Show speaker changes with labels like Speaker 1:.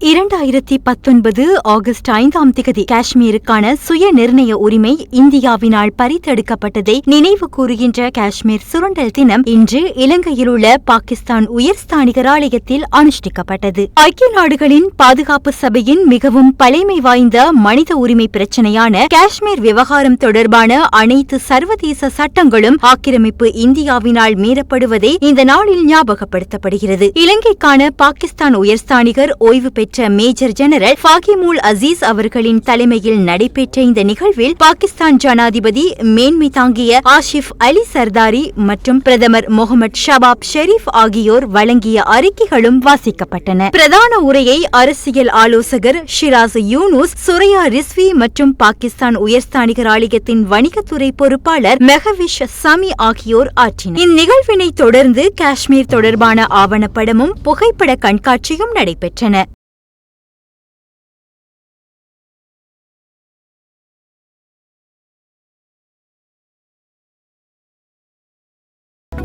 Speaker 1: இரண்டாயிரத்தி பத்தொன்பது ஆகஸ்ட் ஐந்தாம் திகதி காஷ்மீருக்கான சுய நிர்ணய உரிமை இந்தியாவினால் பறித்தெடுக்கப்பட்டதை நினைவு கூறுகின்ற காஷ்மீர் சுரண்டல் தினம் இன்று இலங்கையில் உள்ள பாகிஸ்தான் உயர்ஸ்தானிகர் ஆலயத்தில் அனுஷ்டிக்கப்பட்டது. ஐக்கிய நாடுகளின் பாதுகாப்பு சபையின் மிகவும் பழைமை வாய்ந்த மனித உரிமை பிரச்சினையான காஷ்மீர் விவகாரம் தொடர்பான அனைத்து சர்வதேச சட்டங்களும் ஆக்கிரமிப்பு இந்தியாவினால் மீறப்படுவதை இந்த நாளில் ஞாபகப்படுத்தப்படுகிறது. இலங்கைக்கான பாகிஸ்தான் உயர்ஸ்தானிகர் ஓய்வு பெற்ற மேஜர் ஜெனரல் ஃபாகிமுல் அசீஸ் அவர்களின் தலைமையில் நடைபெற்ற இந்த நிகழ்வில் பாகிஸ்தான் ஜனாதிபதி மேன்மை தாங்கிய ஆஷிப் அலி சர்தாரி மற்றும் பிரதமர் முகமது ஷபாப் ஷெரீப் ஆகியோர் வழங்கிய அறிக்கைகளும் வாசிக்கப்பட்டன. பிரதான உரையை அரசியல் ஆலோசகர் ஷிராஸ் யூனுஸ் சுரையா ரிஸ்வி மற்றும் பாகிஸ்தான் உயர்ஸ்தானிகர் ஆலயத்தின் வணிகத்துறை பொறுப்பாளர் மெஹவிஷ் சமி ஆகியோர் ஆற்றினர். இந்நிகழ்வினை தொடர்ந்து காஷ்மீர் தொடர்பான ஆவணப்படமும் புகைப்பட கண்காட்சியும் நடைபெற்றன.